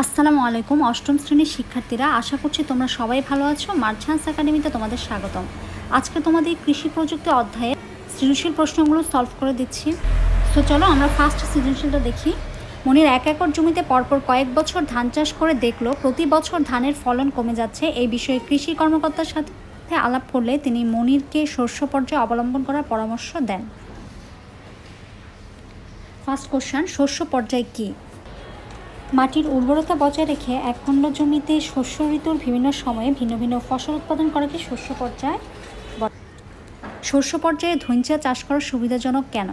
আসসালামু আলাইকুম, অষ্টম শ্রেণির শিক্ষার্থীরা, আশা করছি তোমরা সবাই ভালো আছো। মার্চান্স একাডেমিতে তোমাদের স্বাগতম। আজকে তোমাদের কৃষি প্রযুক্তি অধ্যায়ে সৃজনশীল প্রশ্নগুলো সলভ করে দিচ্ছি। তো চলো আমরা ফার্স্ট সৃজনশীলটা দেখি। মনির, এক একর জমিতে পরপর কয়েক বছর ধান চাষ করে দেখল, প্রতি বছর ধানের ফলন কমে যাচ্ছে। এই বিষয়ে কৃষি কর্মকর্তার সাথে আলাপ করলে তিনি মনিরকে শস্য পর্যায়ে অবলম্বন করার পরামর্শ দেন। ফার্স্ট কোশ্চেন শস্য পর্যায় কী? মাটির উর্বরতা বজায় রেখে এক খণ্ড জমিতে শস্য ঋতুর বিভিন্ন সময়ে ভিন্ন ভিন্ন ফসল উৎপাদন করাকে শস্য পর্যায় শস্য পর্যায়ে ধৈঞ্চা চাষ করা সুবিধাজনক কেন?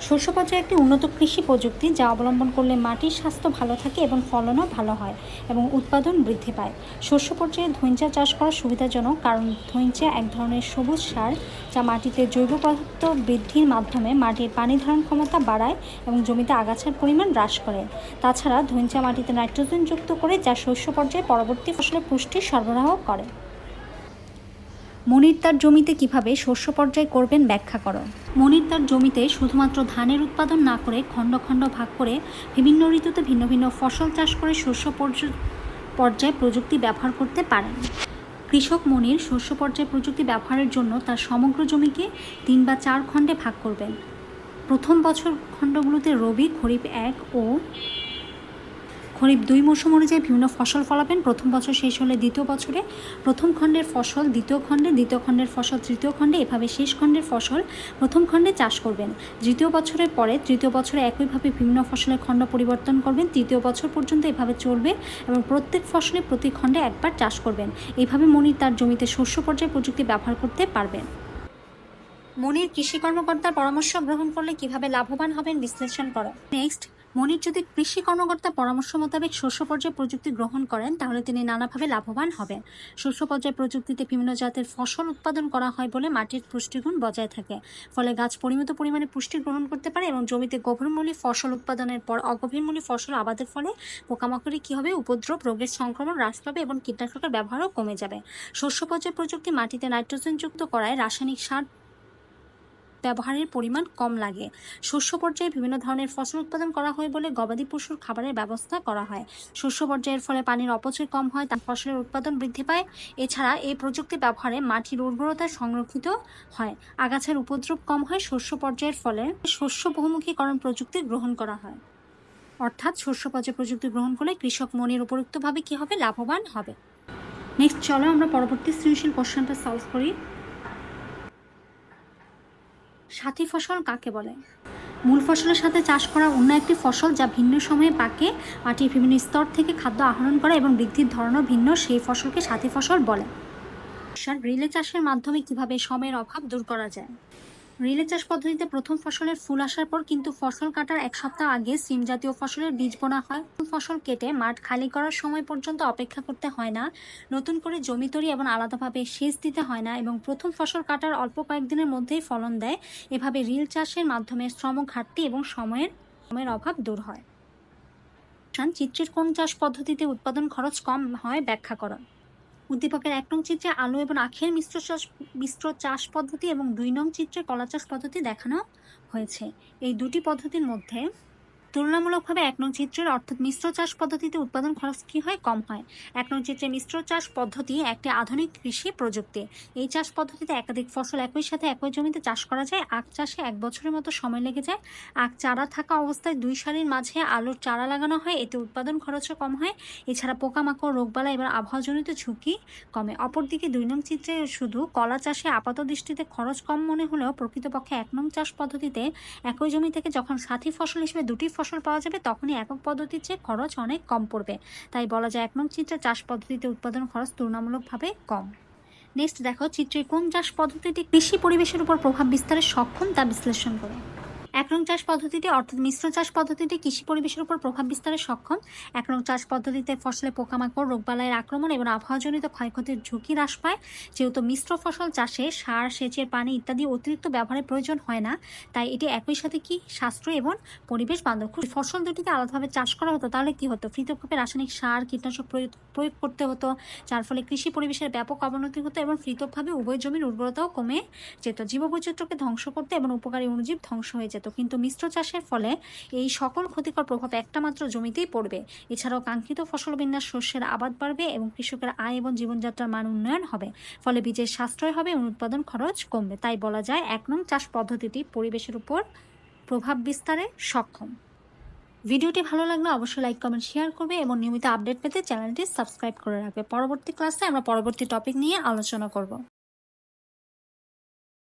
শস্য পর্যায়ে একটি উন্নত কৃষি প্রযুক্তি যা অবলম্বন করলে মাটির স্বাস্থ্য ভালো থাকে এবং ফলনও ভালো হয় এবং উৎপাদন বৃদ্ধি পায়। শস্য পর্যায়ে ধৈঞ্চা চাষ করা সুবিধাজনক কারণ ধৈঞ্চা এক ধরনের সবুজ সার যা মাটিতে জৈব পদার্থ বৃদ্ধির মাধ্যমে মাটির পানি ধারণ ক্ষমতা বাড়ায় এবং জমিতে আগাছার পরিমাণ হ্রাস করে। তাছাড়া ধৈঞ্চা মাটিতে নাইট্রোজেন যুক্ত করে যা শস্য পর্যায়ে পরবর্তী ফসলের পুষ্টি সরবরাহ করে। মনির তার জমিতে কীভাবে শস্য পর্যায় করবেন ব্যাখ্যা করো। মনির তার জমিতে শুধুমাত্র ধানের উৎপাদন না করে খণ্ড খণ্ড ভাগ করে বিভিন্ন ঋতুতে ভিন্ন ভিন্ন ফসল চাষ করে শস্য পর্য- পর্যায় প্রযুক্তি ব্যবহার করতে পারেন। কৃষক মনির শস্য পর্যায় প্রযুক্তি ব্যবহারের জন্য তার সমগ্র জমিকে তিন বা চার খণ্ডে ভাগ করবেন। প্রথম বছর খণ্ডগুলোতে রবি, খরিফ এক ও খরিফ দুই মৌসুম অনুযায়ী বিভিন্ন ফসল ফলাবেন। প্রথম বছর শেষ হলে দ্বিতীয় বছরে প্রথম খণ্ডের ফসল, দ্বিতীয় খণ্ডে, দ্বিতীয় খণ্ডের ফসল, তৃতীয় খণ্ডে, এভাবে শেষ খণ্ডের ফসল প্রথম খণ্ডে চাষ করবেন। দ্বিতীয় বছরের পরে তৃতীয় বছরে একইভাবে বিভিন্ন ফসলের খণ্ড পরিবর্তন করবেন। তৃতীয় বছর পর্যন্ত এভাবে চলবে এবং প্রত্যেক ফসলে প্রতি খণ্ডে একবার চাষ করবেন। এইভাবে মনির তার জমিতে শস্য পর্যায়ে প্রযুক্তি ব্যবহার করতে পারবেন। মনির কৃষি কর্মকর্তার পরামর্শ গ্রহণ করলে কীভাবে লাভবান হবেন বিশ্লেষণ করো। নেক্সট মনির যদি কৃষি কর্মকর্তা পরামর্শ মোতাবেক শস্য পর্যায়ে প্রযুক্তি গ্রহণ করেন, তাহলে তিনি নানাভাবে লাভবান হবেন। শস্য পর্যায়ে প্রযুক্তিতে বিভিন্ন জাতের ফসল উৎপাদন করা হয় বলে মাটির পুষ্টিগুণ বজায় থাকে। ফলে গাছ পরিমিত পরিমাণে পুষ্টি গ্রহণ করতে পারে এবং জমিতে গভীরমূলী ফসল উৎপাদনের পর অগভীরমূলী ফসল আবাদের ফলে পোকামাকড়ে কী হবে, উপদ্রব, রোগের সংক্রমণ হ্রাস পাবে এবং কীটনাশকের ব্যবহারও কমে যাবে। শস্য পর্যায়ে প্রযুক্তি মাটিতে নাইট্রোজেনযুক্ত করায় রাসায়নিক সার ব্যবহারের পরিমাণ কম লাগে। শস্য পর্যায়ে বিভিন্ন ধরনের ফসল উৎপাদন করা হয় বলে গবাদি পশুর খাবারের ব্যবস্থা করা হয়। শস্য পর্যায়ের ফলে পানির অপচয় কম হয়, তার ফসলের উৎপাদন বৃদ্ধি পায়। এছাড়া এই প্রযুক্তি ব্যবহারে মাটির উর্বরতা সংরক্ষিত হয়। আগাছার উপদ্রব কম হয়, শস্য পর্যায়ের ফলে শস্য বহুমুখীকরণ প্রযুক্তি গ্রহণ করা হয়। অর্থাৎ শস্য পর্যায়ে প্রযুক্তি গ্রহণ করলে কৃষক মনের উপযুক্তভাবে কী হবে, লাভবান হবে। নেক্সট, চলো আমরা পরবর্তী সৃজনশীল কোশ্চেনটা সলভ করি। সাথী ফসল কাকে বলে? মূল ফসলের সাথে চাষ করা অন্য একটি ফসল যা ভিন্ন সময়ে পাকে, মাটির বিভিন্ন স্তর থেকে খাদ্য আহরণ করে এবং বৃদ্ধির ধরনও ভিন্ন, সেই ফসলকে সাথী ফসল বলে। রিলে চাষের মাধ্যমে কীভাবে সময়ের অভাব দূর করা যায়? রিলে চাষ পদ্ধতিতে প্রথম ফসলের ফুল আসার পর কিন্তু ফসল কাটার এক সপ্তাহ আগে সিম জাতীয় ফসলের বীজ বোনা হয়। ফসল কেটে মাঠ খালি করার সময় পর্যন্ত অপেক্ষা করতে হয় না। নতুন করে জমি তৈরি এবং আলাদাভাবে সেচ দিতে হয় না এবং প্রথম ফসল কাটার অল্প কয়েকদিনের মধ্যেই ফলন দেয়। এভাবে রিল চাষের মাধ্যমে শ্রম ঘাটতি এবং সময়ের সময়ের অভাব দূর হয়। চিত্রের কোন চাষ পদ্ধতিতে উৎপাদন খরচ কম হয় ব্যাখ্যা করো। উদ্দীপকের এক নং চিত্রে আলু এবং আখের মিশ্র চাষ মিশ্র চাষ পদ্ধতি এবং দুই নং চিত্রে কলা চাষ পদ্ধতি দেখানো হয়েছে। এই দুটি পদ্ধতির মধ্যে তুলনামূলকভাবে এক নং চিত্রের অর্থাৎ মিশ্র চাষ পদ্ধতিতে উৎপাদন খরচ কী হয়? কম হয়। এক নং চিত্রে মিশ্র চাষ পদ্ধতি একটি আধুনিক কৃষি প্রযুক্তি। এই চাষ পদ্ধতিতে একাধিক ফসল একই সাথে একই জমিতে চাষ করা যায়। আখ চাষে এক বছরের মতো সময় লেগে যায়। আখ চারা থাকা অবস্থায় দুই সারির মাঝে আলুর চারা লাগানো হয়। এতে উৎপাদন খরচও কম হয়। এছাড়া পোকামাকড় রোগবালা এবং আবহাওয়াজনিত ঝুঁকি কমে। অপরদিকে দুই নং চিত্রে শুধু কলা চাষে আপাত দৃষ্টিতে খরচ কম মনে হলেও প্রকৃতপক্ষে এক নং চাষ পদ্ধতিতে একই জমি থেকে যখন সাথী ফসল হিসেবে দুটি ফসল পাওয়া যাবে, তখনই একক পদ্ধতির চেয়ে খরচ অনেক কম পড়বে। তাই বলা যায় এক নং চিত্রে চাষ পদ্ধতিতে উৎপাদন খরচ তুলনামূলকভাবে কম। নেক্সট দেখো চিত্রে কোন চাষ পদ্ধতিটি কৃষি পরিবেশের উপর প্রভাব বিস্তারে সক্ষম তা বিশ্লেষণ করে। এক নং চাষ পদ্ধতিতে, অর্থাৎ মিশ্র চাষ পদ্ধতিতে কৃষি পরিবেশের উপর প্রভাব বিস্তারে সক্ষম। এক নং চাষ পদ্ধতিতে ফসলে পোকামাকড় রোগবালাইয়ের আক্রমণ এবং আবহাওয়াজনিত ক্ষয়ক্ষতির ঝুঁকি হ্রাস পায়। যেহেতু মিশ্র ফসল চাষে সার, সেচের পানি ইত্যাদি অতিরিক্ত ব্যবহারের প্রয়োজন হয় না, তাই এটি একই সাথে কি সাশ্রয় এবং পরিবেশ বান্ধব? ফসল দুটিকে আলাদাভাবে চাষ করা হতো, তাহলে কি হতো? পৃথকভাবে রাসায়নিক সার, কীটনাশক প্রয়োগ প্রয়োগ করতে হতো, যার ফলে কৃষি পরিবেশের ব্যাপক অবনতি হতো এবং পৃথকভাবে উভয় জমির উর্বরতাও কমে যেত। জীববৈচিত্র্যকে ধ্বংস করতে এবং উপকারী অনুজীব ধ্বংস হয়ে যেত। যেত কিন্তু মিশ্র চাষের ফলে এই সকল ক্ষতিকর প্রভাব একটা মাত্র জমিতেই পড়বে। এছাড়াও কাঙ্ক্ষিত ফসল বিন্যাস শস্যের আবাদ বাড়বে এবং কৃষকের আয় এবং জীবনযাত্রার মান উন্নয়ন হবে। ফলে বীজের সাশ্রয় হবে এবং উৎপাদন খরচ কমবে। তাই বলা যায় এক নং চাষ পদ্ধতিটি পরিবেশের উপর প্রভাব বিস্তারে সক্ষম। ভিডিওটি ভালো লাগলে অবশ্যই লাইক, কমেন্ট, শেয়ার করবে এবং নিয়মিত আপডেট পেতে চ্যানেলটি সাবস্ক্রাইব করে রাখবে। পরবর্তী ক্লাসে আমরা পরবর্তী টপিক নিয়ে আলোচনা করব।